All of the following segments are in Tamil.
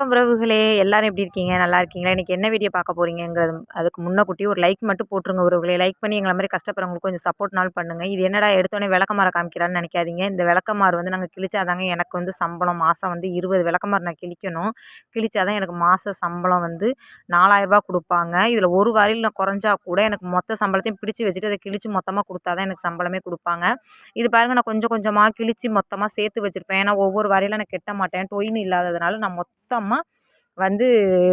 வணக்கம் உறவுகளே. எல்லாரும் எப்படி இருக்கீங்க? நல்லா இருக்கீங்களா? எனக்கு என்ன வீடியோ பார்க்க போகிறீங்கிறது அதுக்கு முன்னக்கூட்டி ஒரு லைக் மட்டும் போட்டுருங்க உறவுகளே. லைக் பண்ணி எங்களை மாதிரி கஷ்டப்படுறவங்களுக்கு கொஞ்சம் சப்போர்ட்னாலும் பண்ணுங்கள் இது என்னடா எடுத்தோடனே விளக்கமாற காமிக்கிறான்னு நினைக்காதீங்க. இந்த விளக்கமாறு வந்து நாங்கள் கிழிச்சாதாங்க எனக்கு வந்து சம்பளம். மாதம் வந்து இருபது விளக்கமாறு நான் கிழிக்கணும். கிழிச்சாதான் எனக்கு மாத சம்பளம் வந்து நாலாயிரரூபா கொடுப்பாங்க. இதில் ஒரு வாரியில் நான் குறைஞ்சா கூட எனக்கு மொத்த சம்பளத்தையும் பிடிச்சி வச்சுட்டு அதை கிழிச்சு மொத்தமாக கொடுத்தா தான் எனக்கு சம்பளமே கொடுப்பாங்க. இது பாருங்கள் நான் கொஞ்சம் கொஞ்சமாக கிழிச்சு மொத்தமாக சேர்த்து வச்சுருப்பேன். ஏன்னா ஒவ்வொரு வாரியில் நான் கெட்ட மாட்டேன். டொயின் இல்லாததுனால நான் மொத்தமாக வந்து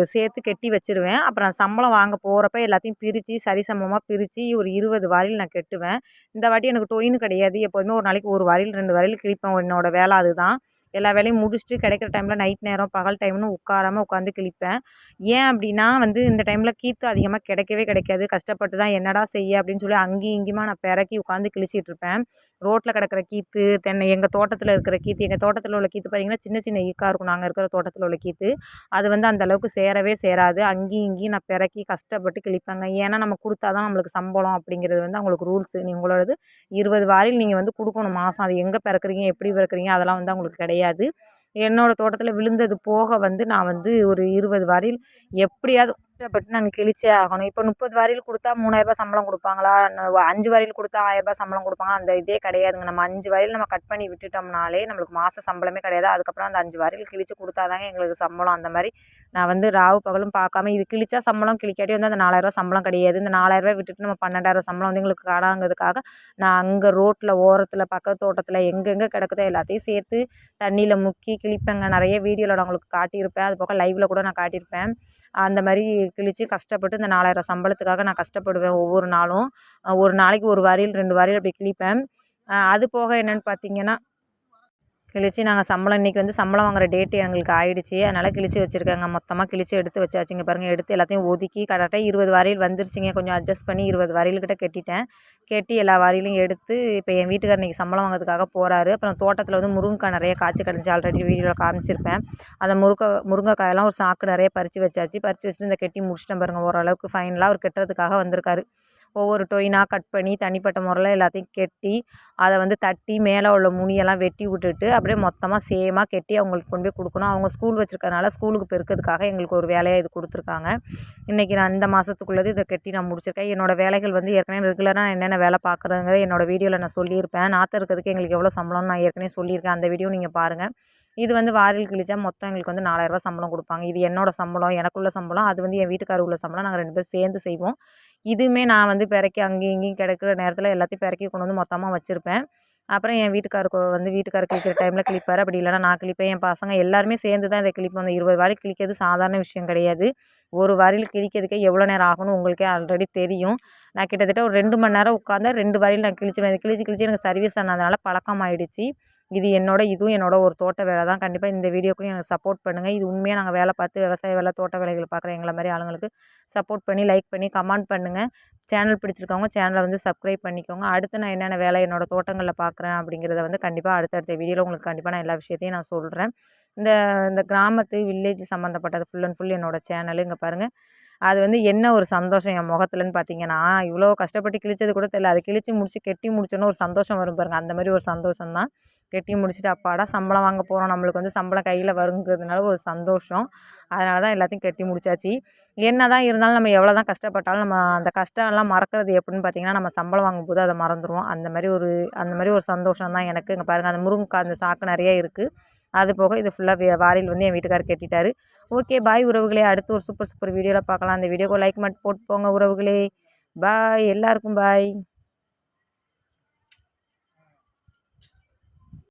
சேர்த்து கட்டி வச்சுருவேன். அப்புறம் சம்பளம் வாங்க போகிறப்ப எல்லாத்தையும் பிரித்து சரிசமமாக பிரித்து ஒரு இருபது வாரியில் நான் கட்டுவேன். இந்த வாட்டி எனக்கு டொயின்னு கிடையாது. எப்போதுமே ஒரு நாளைக்கு ஒரு வாரியில் ரெண்டு வாரியில் கிழிப்பேன். என்னோடய வேலை அதுதான். எல்லா வேலையும் முடிச்சுட்டு கிடைக்கிற டைமில் நைட் நேரம் பகல் டைம்னு உட்காராமல் உட்காந்து கிழிப்பேன். ஏன் அப்படின்னா வந்து இந்த டைமில் கீற்று அதிகமாக கிடைக்கவே கிடைக்காது. கஷ்டப்பட்டு தான் என்னடா செய்ய அப்படின்னு சொல்லி அங்கேயும் இங்கேயுமா நான் பிறக்கி உட்காந்து கிழிச்சிட்டு இருப்பேன். ரோட்டில் கிடக்கிற கீற்று தென்னை எங்கள் தோட்டத்தில் இருக்கிற கீற்று எங்கள் தோட்டத்தில் உள்ள கீற்று பார்த்திங்கன்னா சின்ன சின்ன ஈக்காக இருக்கும். நாங்கள் இருக்கிற தோட்டத்தில் உள்ள கீற்று அது வந்து அந்த அளவுக்கு சேரவே சேராது. அங்கேயும் இங்கேயும் நான் பிறக்கி கஷ்டப்பட்டு கிழிப்பேங்க. ஏன்னா நம்ம கொடுத்தா தான் நம்மளுக்கு சம்பளம் அப்படிங்கிறது வந்து அவங்களுக்கு ரூல்ஸு உங்களோடது இருபது வாரில் நீங்கள் வந்து கொடுக்கணும். மாதம் அது எங்கே பிறக்குறீங்க எப்படி பிறக்குறீங்க அதெல்லாம் வந்து அவங்களுக்கு கிடையாது. கிடையாது. என்னோடய தோட்டத்தில் விழுந்தது போக வந்து நான் வந்து ஒரு இருபது வரையில் எப்படியாவது கஷ்டப்பட்டு நாங்கள் கிழிச்சே ஆகணும். இப்போ முப்பது வாரியில் கொடுத்தா மூணாயிரரூபா சம்பளம் கொடுப்பாங்களா? அஞ்சு வாரியில் கொடுத்தா ஆயிரரூபா சம்பளம் கொடுப்பாங்களா? அந்த இதே கிடையாதுங்க. நம்ம அஞ்சு வாரியில் நம்ம கட் பண்ணி விட்டுட்டோம்னாலே நம்மளுக்கு மாத சம்பளமே கிடையாது. அதுக்கப்புறம் அந்த அஞ்சு வாரியில் கிழிச்சு கொடுத்தாதாங்க எங்களுக்கு சம்பளம். அந்த மாதிரி நான் வந்து ராவு பகலும் பார்க்காம இது கிழிச்சா சம்பளம் கிழிக்காட்டி வந்து அந்த நாலாயிரரூபா சம்பளம் கிடையாது. இந்த நாலாயிரரூபா விட்டுட்டு நம்ம பன்னெண்டாயிரம் சம்பளம் வந்து எங்களுக்கு காணாங்கிறதுக்காக நான் அங்கே ரோட்டில் ஓரத்தில் பக்கத்து தோட்டத்தில் எங்கெங்கே கிடக்குதோ எல்லாத்தையும் சேர்த்து தண்ணியில் முக்கி கிழிப்பேங்க. நிறைய வீடியோவில் நான் உங்களுக்கு காட்டியிருப்பேன். அது போக லைவில் கூட நான் காட்டியிருப்பேன். அந்த மாதிரி கிழித்து கஷ்டப்பட்டு இந்த நாலாயிரம் சம்பளத்துக்காக நான் கஷ்டப்படுவேன் ஒவ்வொரு நாளும். ஒரு நாளைக்கு ஒரு வரையில் ரெண்டு வரையில் அப்படி கிழிப்பேன். அது போக என்னென்னு பார்த்தீங்கன்னா கிழிச்சு நாங்கள் சம்பளம் இன்றைக்கி வந்து சம்பளம் வாங்குகிற டேட்டு எங்களுக்கு ஆகிடுச்சி அதனால் கிழிச்சு வச்சுருக்கேங்க. மொத்தமாக கிழிச்சு எடுத்து வச்சாச்சுங்க பாருங்கள் எடுத்து எல்லாத்தையும் ஒதுக்கி கரெக்டாக இருபது வாரியில் வந்துருச்சுங்க. கொஞ்சம் அட்ஜஸ்ட் பண்ணி இருபது வாரியில்கிட்ட கட்டிட்டேன். கட்டி எல்லா வாரியிலையும் எடுத்து இப்போ என் வீட்டுக்கார் இன்றைக்கி சம்பளம் வாங்கிறதுக்காக போகிறாரு அப்புறம் தோட்டத்தில் வந்து முருங்கைக்காய் நிறைய காய்ச்சி கிடஞ்சி ஆல்ரெடி வீடியோவில் காமிச்சிருப்பேன். அந்த முருங்கை முருங்கைக்காயெல்லாம் ஒரு சாக்கு நிறைய பறித்து வச்சாச்சு. பறித்து வச்சுட்டு இந்த கட்டி முடிச்சிட்டேன் பாருங்கள் ஓரளவுக்கு ஃபைனலாக அவர் கட்டுறதுக்காக வந்திருக்காரு. ஒவ்வொரு டொயினாக கட் பண்ணி தனிப்பட்ட முறையில் எல்லாத்தையும் கட்டி அதை வந்து தட்டி மேலே உள்ள முனியெல்லாம் வெட்டி விட்டுட்டு அப்படியே மொத்தமாக சேமாக கட்டி அவங்களுக்கு கொண்டு போய் கொடுக்கணும். அவங்க ஸ்கூல் வச்சுருக்கறனால ஸ்கூலுக்கு பெருக்கிறதுக்காக எங்களுக்கு ஒரு வேலையை இது கொடுத்துருக்காங்க. இன்றைக்கி நான் இந்த மாதத்துக்குள்ளது இதை கட்டி நான் முடிச்சிருக்கேன். என்னோடய வேலைகள் வந்து ஏற்கனவே ரெகுலராக என்னென்ன வேலை பார்க்குறதுங்க என்னோடய வீடியோவில் நான் சொல்லியிருப்பேன். நாற்று இருக்கிறதுக்கு எங்களுக்கு எவ்வளோ சம்பளம்னு நான் ஏற்கனவே சொல்லியிருக்கேன். அந்த வீடியோ நீங்கள் பாருங்கள் இது வந்து வாரில் கிழிச்சா மொத்தம் எங்களுக்கு வந்து நாலாயிரரூபா சம்பளம் கொடுப்பாங்க. இது என்னோடய சம்பளம் எனக்குள்ள சம்பளம் அது வந்து என் வீட்டுக்காரர் உள்ள சம்பளம் நாங்கள் ரெண்டு பேரும் சேர்ந்து செய்வோம். இதுவுமே நான் வந்து பிறக்கி அங்கேயும் இங்கேயும் கிடைக்கிற நேரத்தில் எல்லாத்தையும் பிறக்கி கொண்டு வந்து மொத்தமாக வச்சுருப்பேன். அப்புறம் என் வீட்டுக்காருக்கு வந்து வீட்டுக்காரர் கிழிக்கிற டைமில் கிளிப்பார் அப்படி இல்லைனா நான் கிழிப்பேன். என் பசங்க எல்லாருமே சேர்ந்து தான் இதை கிழிப்போம். அந்த இருபது வாரி கிழிக்கிறது சாதாரண விஷயம் கிடையாது. ஒரு வாரியில் கிழிக்கிறதுக்கே எவ்வளோ நேரம் ஆகணும் உங்களுக்கே ஆல்ரெடி தெரியும். நான் கிட்டத்தட்ட ஒரு ரெண்டு மணி நேரம் உட்காந்தா ரெண்டு வாரியில் நான் கிழிச்சிடுவேன் கிழிச்சு கிழிச்சு எனக்கு சர்வீஸ் ஆனதுனால பழக்கம் ஆகிடுச்சி இது என்னோட இதுவும் என்னோட ஒரு தோட்ட வேலை தான். கண்டிப்பாக இந்த வீடியோக்கும் எனக்கு சப்போர்ட் பண்ணுங்கள் இது உண்மையாக நாங்கள் வேலை பார்த்து விவசாய வேலை தோட்ட வேலைகள் பார்க்குற எங்களை மாதிரி ஆளுங்களுக்கு சப்போர்ட் பண்ணி லைக் பண்ணி கமெண்ட் பண்ணுங்கள் சேனல் பிடிச்சிருக்கவங்க சேனலை வந்து சப்ஸ்கிரைப் பண்ணிக்கோங்க. அடுத்து நான் என்னென்ன வேலை என்னோடய தோட்டங்களில் பார்க்குறேன் அப்படிங்கிறத வந்து கண்டிப்பாக அடுத்தடுத்த வீடியோவில் உங்களுக்கு கண்டிப்பாக நான் எல்லா விஷயத்தையும் நான் சொல்கிறேன் இந்த இந்த கிராமத்து வில்லேஜ் சம்மந்தப்பட்டது ஃபுல் அண்ட் ஃபுல் என்னோடய சேனல் இங்கே பாருங்கள் அது வந்து என்ன ஒரு சந்தோஷம் என் முகத்துலன்னு பார்த்தீங்கன்னா இவ்வளோ கஷ்டப்பட்டு கிழிச்சது கூட தெரியல. அதை கிழிச்சு முடிச்சு கெட்டி முடிச்சோன்னு ஒரு சந்தோஷம் வரும் பாருங்கள் அந்த மாதிரி ஒரு சந்தோஷம் தான் கட்டி முடிச்சுட்டு அப்பாடா சம்பளம் வாங்க போகிறோம் நம்மளுக்கு வந்து சம்பளம் கையில் வருங்கிறதுனால ஒரு சந்தோஷம். அதனால தான் எல்லாத்தையும் கட்டி முடிச்சாச்சு. என்ன தான் இருந்தாலும் நம்ம எவ்வளோ தான் கஷ்டப்பட்டாலும் நம்ம அந்த கஷ்டம்லாம் மறக்கிறது எப்படின்னு பார்த்தீங்கன்னா நம்ம சம்பளம் வாங்கும்போது அதை மறந்துடுவோம் அந்த மாதிரி ஒரு அந்த மாதிரி ஒரு சந்தோஷம் தான் எனக்கு. இங்கே பாருங்கள் அந்த முருங்கைக்காய் அந்த சாக்கு நிறைய இருக்குது அது போக இது ஃபுல்லாக வாரியில் வந்து என் வீட்டுக்கார் கட்டிட்டார். ஓகே பாய் உறவுகளே. அடுத்து ஒரு சூப்பர் சூப்பர் வீடியோவில் பார்க்கலாம். அந்த வீடியோக்கு லைக் மட்டும் போட்டு போங்க உறவுகளே. பாய் எல்லாருக்கும் பாய்